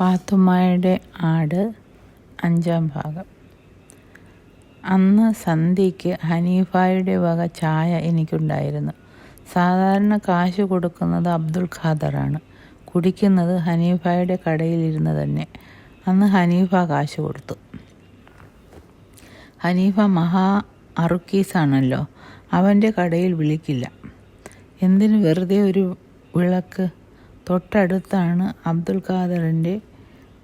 പാത്തുമ്മയുടെ ആട് അഞ്ചാം ഭാഗം. അന്ന് സന്ധ്യയ്ക്ക് ഹനീഫായുടെ വക ചായ എനിക്കുണ്ടായിരുന്നു. സാധാരണ കാശ് കൊടുക്കുന്നത് അബ്ദുൾ ഖാദറാണ്. കുടിക്കുന്നത് ഹനീഫായുടെ കടയിലിരുന്ന് തന്നെ. അന്ന് ഹനീഫ കാശ് കൊടുത്തു. ഹനീഫ മഹാ അറുക്കീസാണല്ലോ. അവന്റെ കടയിൽ വിളിക്കില്ല. എന്തിന് വെറുതെ ഒരു വിളക്ക്? തൊട്ടടുത്താണ് അബ്ദുൽ ഖാദറിന്റെ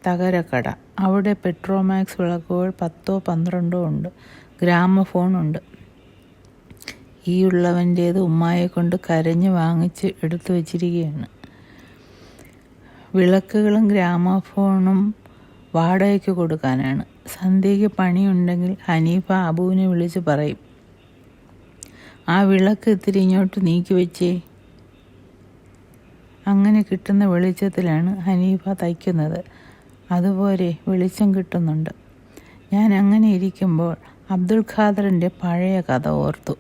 തകരക്കട. അവിടെ പെട്രോമാക്സ് വിളക്കുകൾ പത്തോ പന്ത്രണ്ടോ ഉണ്ട്. ഗ്രാമഫോൺ ഉണ്ട്. ഈ ഉള്ളവന്റേത് ഉമ്മായെ കൊണ്ട് കരഞ്ഞ് വാങ്ങിച്ച് എടുത്തു വച്ചിരിക്കുകയാണ്. വിളക്കുകളും ഗ്രാമഫോണും വാടകയ്ക്ക് കൊടുക്കാനാണ്. സന്ധ്യയ്ക്ക് പണിയുണ്ടെങ്കിൽ ഹനീഫ അബുവിനെ വിളിച്ച് പറയും ആ വിളക്ക് ഇത്തിരി ഇങ്ങോട്ട് നീക്കി വെച്ചേ. അങ്ങനെ കിട്ടുന്ന വെളിച്ചത്തിലാണ് ഹനീഫ തയ്ക്കുന്നത്. അതുപോലെ വെളിച്ചം കിട്ടുന്നുണ്ട്. ഞാൻ അങ്ങനെ ഇരിക്കുമ്പോൾ അബ്ദുൽ ഖാദറിന്റെ പഴയ കഥ ഓർത്തു.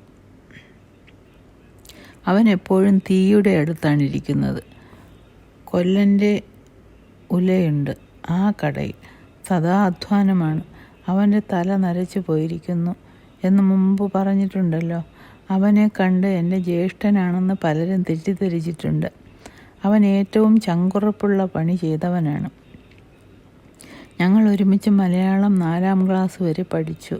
അവൻ എപ്പോഴും തീയുടെ അടുത്താണ് ഇരിക്കുന്നത്. കൊല്ലന്റെ ഉലയുണ്ട്. ആ കടയിൽ സദാ അധ്വാനമാണ്. അവന്റെ തല നരച്ചു പോയിരിക്കുന്നു എന്ന് മുമ്പ് പറഞ്ഞിട്ടുണ്ടല്ലോ. അവനെ കണ്ട് എന്റെ ജ്യേഷ്ഠനാണെന്ന് പലരും തെറ്റിദ്ധരിച്ചിട്ടുണ്ട്. അവൻ ഏറ്റവും ചങ്കുറപ്പുള്ള പണി ചെയ്തവനാണ്. ഞങ്ങൾ ഒരുമിച്ച് മലയാളം നാലാം ക്ലാസ് വരെ പഠിച്ചു.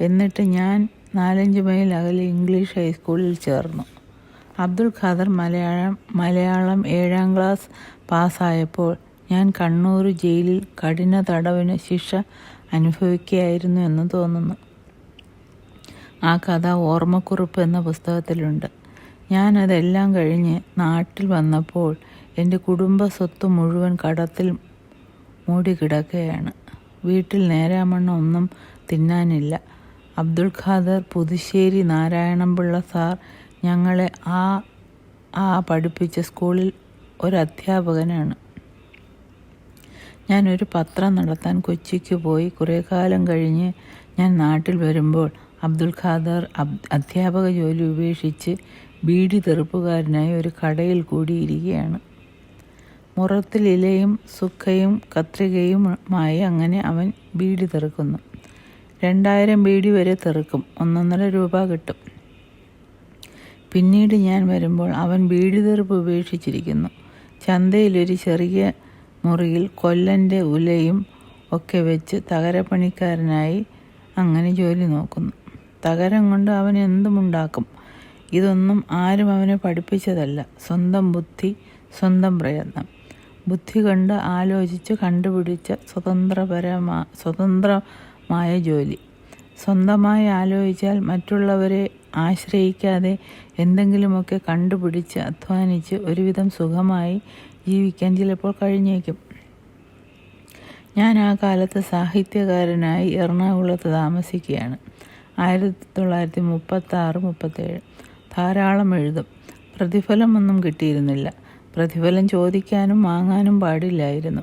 എന്നിട്ട് ഞാൻ നാലഞ്ച് മൈൽ അകലെ ഇംഗ്ലീഷ് ഹൈസ്കൂളിൽ ചേർന്നു. അബ്ദുൾ ഖാദർ മലയാളം മലയാളം ഏഴാം ക്ലാസ് പാസ്സായപ്പോൾ ഞാൻ കണ്ണൂർ ജയിലിൽ കഠിന തടവിന് ശിക്ഷ അനുഭവിക്കുകയായിരുന്നു എന്ന് തോന്നുന്നു. ആ കഥ ഓർമ്മക്കുറിപ്പ് എന്ന പുസ്തകത്തിലുണ്ട്. ഞാനതെല്ലാം കഴിഞ്ഞ് നാട്ടിൽ വന്നപ്പോൾ എന്റെ കുടുംബ സ്വത്ത് മുഴുവൻ കടത്തിൽ മൂടിക്കിടക്കുകയാണ്. വീട്ടിൽ നേരാമണ്ണ ഒന്നും തിന്നാനില്ല. അബ്ദുൾ ഖാദർ പുതുശ്ശേരി നാരായണമ്പിള്ള സാർ ഞങ്ങളെ ആ ആ പഠിപ്പിച്ച സ്കൂളിൽ ഒരു അധ്യാപകനാണ് ഞാനൊരു പത്രം നടത്താൻ കൊച്ചിക്ക് പോയി. കുറേ കാലം കഴിഞ്ഞ് ഞാൻ നാട്ടിൽ വരുമ്പോൾ അബ്ദുൽ ഖാദർ അധ്യാപക ജോലി ഉപേക്ഷിച്ച് ബീഡി തെറുപ്പുകാരനായി ഒരു കടയിൽ കൂടിയിരിക്കുകയാണ്. മുറത്തിൽ ഇലയും സുക്കയും കത്രികയുമായി അങ്ങനെ അവൻ ബീഡി തെറുക്കുന്നു. രണ്ടായിരം ബീഡി വരെ തെറുക്കും. ഒന്നൊന്നര രൂപ കിട്ടും. പിന്നീട് ഞാൻ വരുമ്പോൾ അവൻ ബീഡി തെറുപ്പ് ഉപേക്ഷിച്ചിരിക്കുന്നു. ചന്തയിലൊരു ചെറിയ മുറിയിൽ കൊല്ലന്റെ ഉലയും ഒക്കെ വെച്ച് തകരപ്പണിക്കാരനായി അങ്ങനെ ജോലി നോക്കുന്നു. തകരം കൊണ്ട് അവൻ എന്തുമുണ്ടാക്കും? ഇതൊന്നും ആരും അവനെ പഠിപ്പിച്ചതല്ല. സ്വന്തം ബുദ്ധി സ്വന്തം പ്രയത്നം. ബുദ്ധി കണ്ട് ആലോചിച്ച് കണ്ടുപിടിച്ച സ്വതന്ത്രപരമാ സ്വതന്ത്രമായ ജോലി. സ്വന്തമായി ആലോചിച്ചാൽ മറ്റുള്ളവരെ ആശ്രയിക്കാതെ എന്തെങ്കിലുമൊക്കെ കണ്ടുപിടിച്ച് അധ്വാനിച്ച് ഒരുവിധം സുഖമായി ജീവിക്കാൻ ചിലപ്പോൾ കഴിഞ്ഞേക്കും. ഞാൻ ആ കാലത്ത് സാഹിത്യകാരനായി എറണാകുളത്ത് താമസിക്കുകയാണ്. ആയിരത്തി തൊള്ളായിരത്തി മുപ്പത്തി ആറ് മുപ്പത്തേഴ്. ധാരാളം എഴുതും. പ്രതിഫലമൊന്നും കിട്ടിയിരുന്നില്ല. പ്രതിഫലം ചോദിക്കാനും വാങ്ങാനും പാടില്ലായിരുന്നു.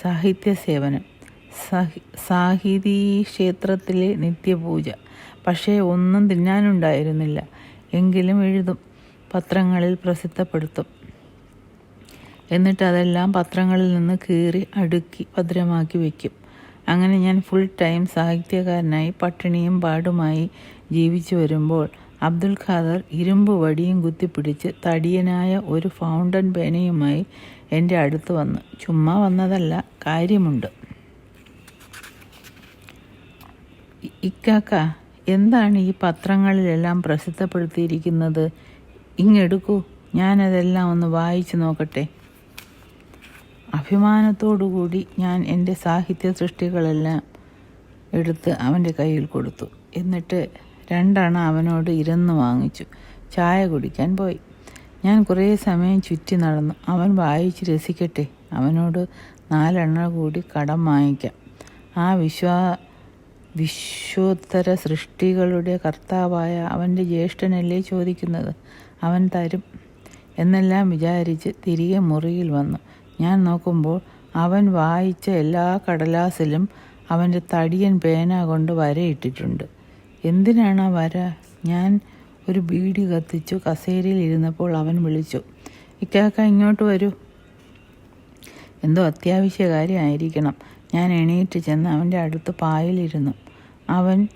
സാഹിത്യ സേവനം. സാഹി സാഹിതീ ക്ഷേത്രത്തിലെ നിത്യപൂജ. പക്ഷേ ഒന്നും തിന്നാനുണ്ടായിരുന്നില്ല. എങ്കിലും എഴുതും. പത്രങ്ങളിൽ പ്രസിദ്ധപ്പെടുത്തും. എന്നിട്ട് അതെല്ലാം പത്രങ്ങളിൽ നിന്ന് കീറി അടുക്കി ഭദ്രമാക്കി വയ്ക്കും അങ്ങനെ ഞാൻ ഫുൾ ടൈം സാഹിത്യകാരനായി പട്ടിണിയും പാടുമായി ജീവിച്ചു വരുമ്പോൾ അബ്ദുൽ ഖാദർ ഇരുമ്പ് വടിയും കുത്തിപ്പിടിച്ച് തടിയനായ ഒരു ഫൗണ്ടൻ പേനയുമായി എന്റെ അടുത്ത് വന്നു. ചുമ്മാ വന്നതല്ല കാര്യമുണ്ട്. ഇക്കാക്ക എന്താണ് ഈ പത്രങ്ങളിലെല്ലാം പ്രസിദ്ധപ്പെടുത്തിയിരിക്കുന്നത്? ഇങ്ങെടുക്കൂ ഞാനതെല്ലാം ഒന്ന് വായിച്ചു നോക്കട്ടെ. അഭിമാനത്തോടുകൂടി ഞാൻ എന്റെ സാഹിത്യ സൃഷ്ടികളെല്ലാം എടുത്ത് അവന്റെ കയ്യിൽ കൊടുത്തു. എന്നിട്ട് രണ്ടെണ്ണ അവനോട് ഇരുന്ന് വാങ്ങിച്ചു. ചായ കുടിക്കാൻ പോയി. ഞാൻ കുറേ സമയം ചുറ്റി നടന്നു. അവൻ വായിച്ച് രസിക്കട്ടെ. അവനോട് നാലെണ്ണ കൂടി കടം വാങ്ങിക്കാം. ആ വിശ്വാ വിശ്വോത്തര സൃഷ്ടികളുടെ കർത്താവായ അവന്റെ ജ്യേഷ്ഠനല്ലേ ചോദിക്കുന്നത്? അവൻ തരും. എന്നെല്ലാം വിചാരിച്ച് തിരികെ മുറിയിൽ വന്നു. ഞാൻ നോക്കുമ്പോൾ അവൻ വായിച്ച എല്ലാ കടലാസിലും അവന്റെ തടിയൻ പേന കൊണ്ട് വരയിട്ടിട്ടുണ്ട്. എന്തിനാണ് ആ വര? ഞാൻ ഒരു ബീഡി കത്തിച്ചു കസേരയിൽ ഇരുന്നപ്പോൾ അവൻ വിളിച്ചു ഇക്കാക്ക ഇങ്ങോട്ട് വരൂ. എന്തോ അത്യാവശ്യ കാര്യമായിരിക്കണം. ഞാൻ എണീറ്റ് ചെന്ന് അവന്റെ അടുത്ത് പായലിരുന്നു. അവൻ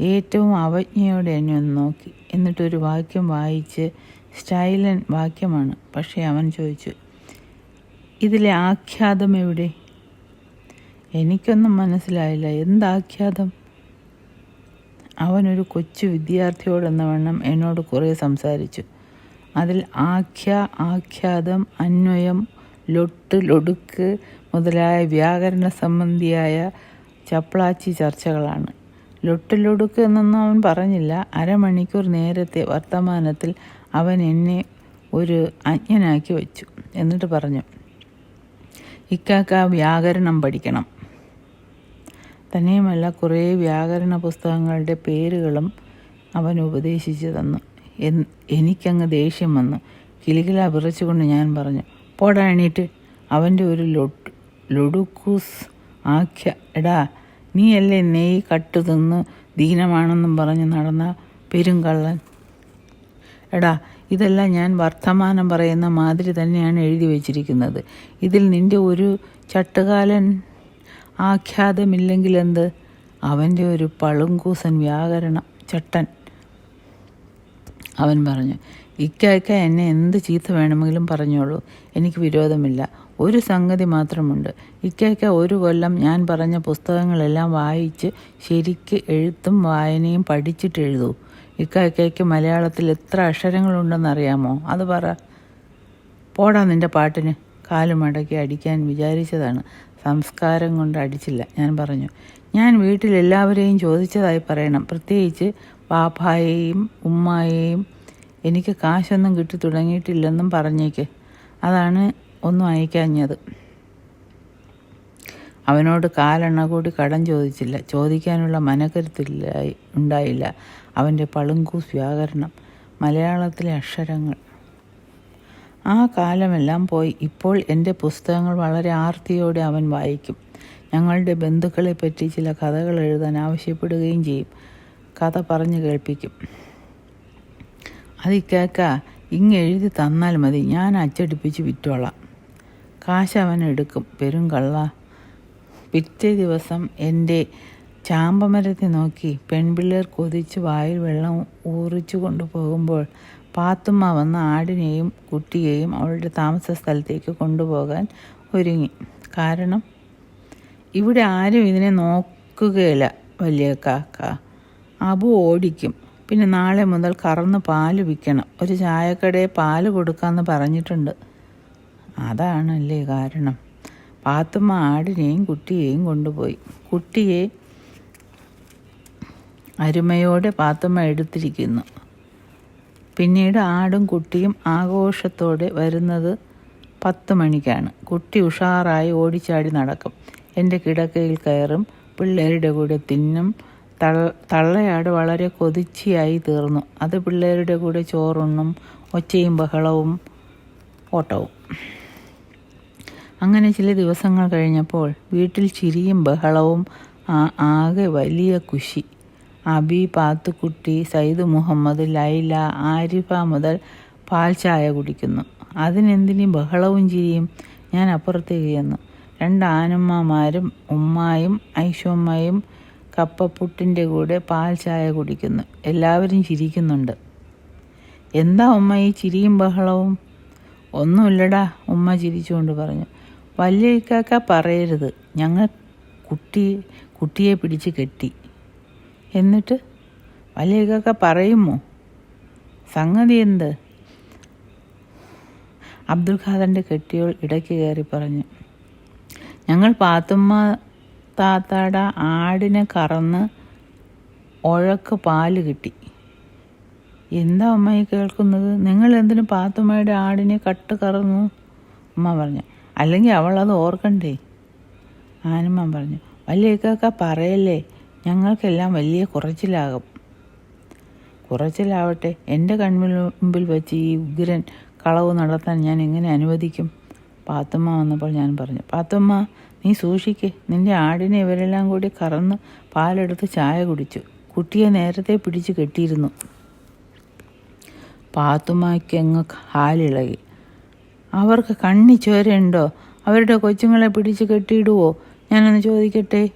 ഏറ്റവും അവജ്ഞയോടെ എന്നെ ഒന്ന് നോക്കി. എന്നിട്ടൊരു വാക്യം വായിച്ച് സ്റ്റൈലൻ വാക്യമാണ്. പക്ഷേ അവൻ ചോദിച്ചു ഇതിലെ ആഖ്യാതം എവിടെ? എനിക്കൊന്നും മനസ്സിലായില്ല. എന്താഖ്യാതം അവനൊരു കൊച്ചു വിദ്യാർത്ഥിയോടെന്ന വണ്ണം എന്നോട് കുറേ സംസാരിച്ചു. അതിൽ ആഖ്യ ആഖ്യാതം അന്വയം ലൊട്ട് ലൊടുക്ക് മുതലായ വ്യാകരണ സംബന്ധിയായ ചപ്ലാച്ചി ചർച്ചകളാണ്. ലൊട്ട് ലൊടുക്ക് എന്നൊന്നും അവൻ പറഞ്ഞില്ല. അരമണിക്കൂർ നേരത്തെ വർത്തമാനത്തിൽ അവൻ എന്നെ ഒരു അജ്ഞനാക്കി വച്ചു എന്നിട്ട് പറഞ്ഞു ഇക്കാക്ക വ്യാകരണം പഠിക്കണം. തന്നെയുമല്ല കുറേ വ്യാകരണ പുസ്തകങ്ങളുടെ പേരുകളും അവൻ ഉപദേശിച്ചു തന്നു. എൻ- എനിക്കങ്ങ് ദേഷ്യം വന്നു. കിളികില വിറച്ചുകൊണ്ട് ഞാൻ പറഞ്ഞു പോടാ എണീറ്റ്. അവന്റെ ഒരു ലൊട്ട് ലൊടുക്കൂസ് ആഖ്യ. എടാ നീയല്ലേ നെയ് കട്ടു തിന്ന് ദീനമാണെന്നും പറഞ്ഞ് നടന്ന പെരുങ്കള്ളൻ. എടാ ഇതെല്ലാം ഞാൻ വർത്തമാനം പറയുന്ന മാതിരി തന്നെയാണ് എഴുതി വച്ചിരിക്കുന്നത്. ഇതിൽ നിന്റെ ഒരു ചട്ടുകാലൻ ആഖ്യാതമില്ലെങ്കിൽ എന്ത് അവന്റെ ഒരു പളുങ്കൂസൻ വ്യാകരണം ചട്ടൻ. അവൻ പറഞ്ഞു ഇക്കായ്ക്ക എന്നെ എന്ത് ചീത്ത വേണമെങ്കിലും പറഞ്ഞോളൂ. എനിക്ക് വിരോധമില്ല. ഒരു സംഗതി മാത്രമുണ്ട്. ഇക്കായ്ക്ക ഒരു കൊല്ലം ഞാൻ പറഞ്ഞ പുസ്തകങ്ങളെല്ലാം വായിച്ച് ശരിക്ക് എഴുത്തും വായനയും പഠിച്ചിട്ട് എഴുതൂ. ഇക്കായ്ക്കയ്ക്ക് മലയാളത്തിൽ എത്ര അക്ഷരങ്ങളുണ്ടെന്നറിയാമോ? അത് പറ. പോടാ നിന്റെ പാട്ടിന്. കാലുമടക്കി അടിക്കാൻ വിചാരിച്ചതാണ്. സംസ്കാരം കൊണ്ട് അടിച്ചില്ല. ഞാൻ പറഞ്ഞു ഞാൻ വീട്ടിൽ എല്ലാവരെയും ചോദിച്ചതായി പറയണം. പ്രത്യേകിച്ച് പാപ്പായെയും ഉമ്മായെയും എനിക്ക് കാശൊന്നും കിട്ടി തുടങ്ങിയിട്ടില്ലെന്നും പറഞ്ഞേക്ക്. അതാണ് ഒന്നും അയക്കാഞ്ഞത്. അവനോട് കാലെണ്ണ കൂടി കടം ചോദിച്ചില്ല. ചോദിക്കാനുള്ള മനക്കരുത്തില്ല ഉണ്ടായില്ല. അവന്റെ പളുങ്കൂസ് വ്യാകരണം മലയാളത്തിലെ അക്ഷരങ്ങൾ. ആ കാലമെല്ലാം പോയി. ഇപ്പോൾ എന്റെ പുസ്തകങ്ങൾ വളരെ ആർത്തിയോടെ അവൻ വായിക്കും. ഞങ്ങളുടെ ബന്ധുക്കളെപ്പറ്റി ചില കഥകൾ എഴുതാൻ ആവശ്യപ്പെടുകയും ചെയ്യും. കഥ പറഞ്ഞു കേൾപ്പിക്കും. അതിക്കാക്ക ഇങ്ങ് എഴുതി തന്നാൽ മതി. ഞാൻ അച്ചടിപ്പിച്ച് വിറ്റോളാം. കാശ് അവൻ എടുക്കും. പെരും കള്ള. പിറ്റേ ദിവസം എന്റെ ചാമ്പമരത്തെ നോക്കി പെൺപിള്ളേർ കൊതിച്ച് വായിൽ വെള്ളം ഊറിച്ചു കൊണ്ടുപോകുമ്പോൾ പാത്തുമ്മ വന്ന് ആടിനെയും കുട്ടിയെയും അവളുടെ താമസ സ്ഥലത്തേക്ക് കൊണ്ടുപോകാൻ ഒരുങ്ങി. കാരണം ഇവിടെ ആരും ഇതിനെ നോക്കുകയില്ല വലിയ കാക്ക. അബു ഓടിക്കും. പിന്നെ നാളെ മുതൽ കറന്ന് പാൽ വിൽക്കണം. ഒരു ചായക്കടയെ പാൽ കൊടുക്കാമെന്ന് പറഞ്ഞിട്ടുണ്ട്. അതാണല്ലേ കാരണം. പാത്തുമ്മ ആടിനെയും കുട്ടിയെയും കൊണ്ടുപോയി. കുട്ടിയെ അരുമയോടെ പാത്തുമ്മ എടുത്തിരിക്കുന്നു. പിന്നീട് ആടും കുട്ടിയും ആഘോഷത്തോടെ വരുന്നത് പത്ത് മണിക്കാണ്. കുട്ടി ഉഷാറായി ഓടിച്ചാടി നടക്കും. എന്റെ കിടക്കയിൽ കയറും. പിള്ളേരുടെ കൂടെ തിന്നും. തള്ളയാട് വളരെ കൊതിച്ചിയായി തീർന്നു. അത് പിള്ളേരുടെ കൂടെ ചോറുണ്ണും ഒച്ചയും ബഹളവും ഓട്ടവും. അങ്ങനെ ചില ദിവസങ്ങൾ കഴിഞ്ഞപ്പോൾ വീട്ടിൽ ചിരിയും ബഹളവും ആകെ വലിയ കുശി. അബി പാത്തുക്കുട്ടി സയ്യിദ് മുഹമ്മദ് ലൈല ആരിഫ മുതൽ പാൽ ചായ കുടിക്കുന്നു. അതിനെന്തിനും ബഹളവും ചിരിയും? ഞാൻ അപ്പുറത്തേക്ക് ചെന്നു. രണ്ട് ആനമ്മമാരും ഉമ്മായും ഐഷുമ്മയും കപ്പപ്പുട്ടിന്റെ കൂടെ പാൽ ചായ കുടിക്കുന്നു. എല്ലാവരും ചിരിക്കുന്നുണ്ട്. എന്താ ഉമ്മ ഈ ചിരിയും ബഹളവും? ഒന്നുമില്ലടാ ഉമ്മ ചിരിച്ചുകൊണ്ട് പറഞ്ഞു. വലിയ ഇക്കാക്ക പറയരുത്. ഞങ്ങൾ കുട്ടി കുട്ടിയെ പിടിച്ച് കെട്ടി. എന്നിട്ട് വലിയക്കൊക്കെ പറയുമോ? സംഗതി എന്ത്? അബ്ദുൽ ഖാദറിന്റെ കെട്ടിയോൾ ഇടയ്ക്ക് കയറി പറഞ്ഞു ഞങ്ങൾ പാത്തുമ്മ താത്താട ആടിനെ കറന്ന് ഉഴക്ക് പാൽ കിട്ടി. എന്താ അമ്മ ഈ കേൾക്കുന്നത്? നിങ്ങൾ എന്തിനു പാത്തുമ്മയുടെ ആടിനെ കട്ട് കറന്നു? അമ്മ പറഞ്ഞു അല്ലെങ്കിൽ അവൾ അത് ഓർക്കണ്ടേ? ആനമ്മ പറഞ്ഞു വലിയക്കൊക്കെ പറയല്ലേ ഞങ്ങൾക്കെല്ലാം വലിയ കുറച്ചിലാകും. കുറച്ചിലാവട്ടെ എന്റെ കൺമുമ്പിൽ മുമ്പിൽ വെച്ച് ഈ ഉഗ്രൻ കളവ് നടത്താൻ ഞാൻ എങ്ങനെ അനുവദിക്കും? പാത്തുമ്മ വന്നപ്പോൾ ഞാൻ പറഞ്ഞു പാത്തുമ്മ നീ സൂക്ഷിക്കേ. നിന്റെ ആടിനെ ഇവരെല്ലാം കൂടി കറന്ന് പാലെടുത്ത് ചായ കുടിച്ചു. കുട്ടിയെ നേരത്തെ പിടിച്ചു കെട്ടിയിരുന്നു. പാത്തുമ്മയ്ക്ക് അങ്ങ് ഹാലിളകി അവർക്ക് കണ്ണി ചോരയുണ്ടോ അവരുടെ കൊച്ചുങ്ങളെ പിടിച്ച് കെട്ടിയിടുവോ? ഞാനൊന്ന് ചോദിക്കട്ടെ?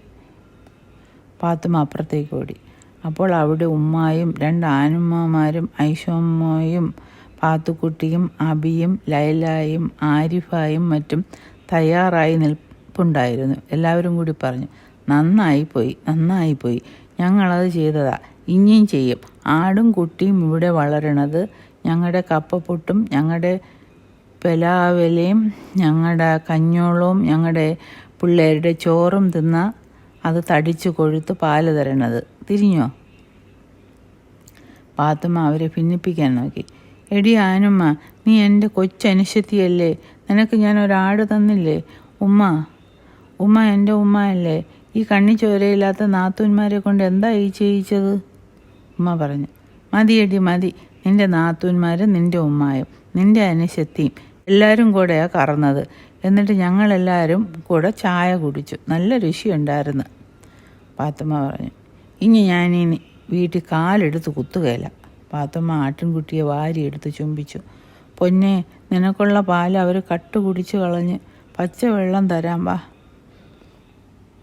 പാത്തുമ്മ അപ്പുറത്തേക്ക് ഓടി. അപ്പോൾ അവിടെ ഉമ്മായും രണ്ട് ആനുമ്മമാരും ഐഷോമ്മയും പാത്തുക്കുട്ടിയും അബിയും ലൈലായും ആരിഫായും മറ്റും തയ്യാറായി നിൽപ്പുണ്ടായിരുന്നു. എല്ലാവരും കൂടി പറഞ്ഞു നന്നായി പോയി നന്നായി പോയി ഞങ്ങളത് ചെയ്തതാ. ഇനിയും ചെയ്യും. ആടും കുട്ടിയും ഇവിടെ വളരണത് ഞങ്ങളുടെ കപ്പപ്പൊട്ടും ഞങ്ങളുടെ പെലാവലയും ഞങ്ങളുടെ കഞ്ഞോളവും ഞങ്ങളുടെ പിള്ളേരുടെ ചോറും തിന്ന അത് തടിച്ച് കൊഴുത്ത് പാൽ തരണത്. തിരിഞ്ഞോ? പാത്തുമ്മ അവരെ ഭിന്നിപ്പിക്കാൻ നോക്കി. എടി ആനുമ്മ നീ എന്റെ കൊച്ചനുശത്തിയല്ലേ? നിനക്ക് ഞാൻ ഒരാട് തന്നില്ലേ? ഉമ്മ ഉമ്മ എന്റെ ഉമ്മ അല്ലേ ഈ കണ്ണി ചോരയില്ലാത്ത നാത്തൂന്മാരെ കൊണ്ട് എന്താ ഈ ചെയ്യിച്ചത്? ഉമ്മ പറഞ്ഞു. മതിയടി മതി. നിന്റെ നാത്തൂന്മാരും നിന്റെ ഉമ്മായും നിന്റെ അനുശത്തിയും എല്ലാവരും കൂടെയാണ് കറന്നത്. എന്നിട്ട് ഞങ്ങളെല്ലാവരും കൂടെ ചായ കുടിച്ചു. നല്ല രുചിയുണ്ടായിരുന്നു പാത്തുമ്മ പറഞ്ഞു ഇനി ഞാനിനി വീട്ടിൽ കാലെടുത്ത് കുത്തുകയില്ല. പാത്തുമ്മ ആട്ടിൻകുട്ടിയെ വാരിയെടുത്ത് ചുംബിച്ചു. പൊന്നെ നിനക്കുള്ള പാൽ അവർ കട്ട് കുടിച്ച് കളഞ്ഞ് പച്ച വെള്ളം തരാം വാ.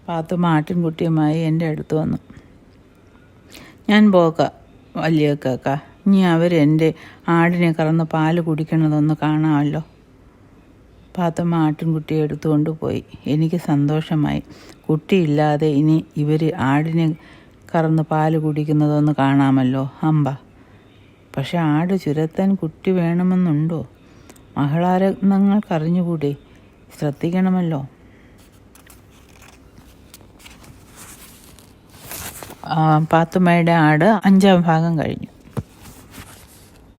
പാത്തുമ്മ ആട്ടിൻകുട്ടിയുമായി എന്റെ അടുത്ത് വന്നു. ഞാൻ പോക്ക വലിയ കാക്ക ഇനി എന്റെ ആടിനെ കറന്ന് പാൽ കുടിക്കണതൊന്ന് കാണാമല്ലോ. പാത്തമ്മ ആട്ടിൻകുട്ടിയെ എടുത്തുകൊണ്ട് പോയി. എനിക്ക് സന്തോഷമായി. കുട്ടിയില്ലാതെ ഇനി ഇവർ ആടിനെ കറന്ന് പാൽ കുടിക്കുന്നതൊന്ന് കാണാമല്ലോ. അമ്പ. പക്ഷെ ആട് ചുരത്താൻ കുട്ടി വേണമെന്നുണ്ടോ? മഹളാരത്നങ്ങൾക്കറിഞ്ഞുകൂടി? ശ്രദ്ധിക്കണമല്ലോ. പാത്തുമ്മയുടെ ആട് അഞ്ചാം ഭാഗം കഴിഞ്ഞു.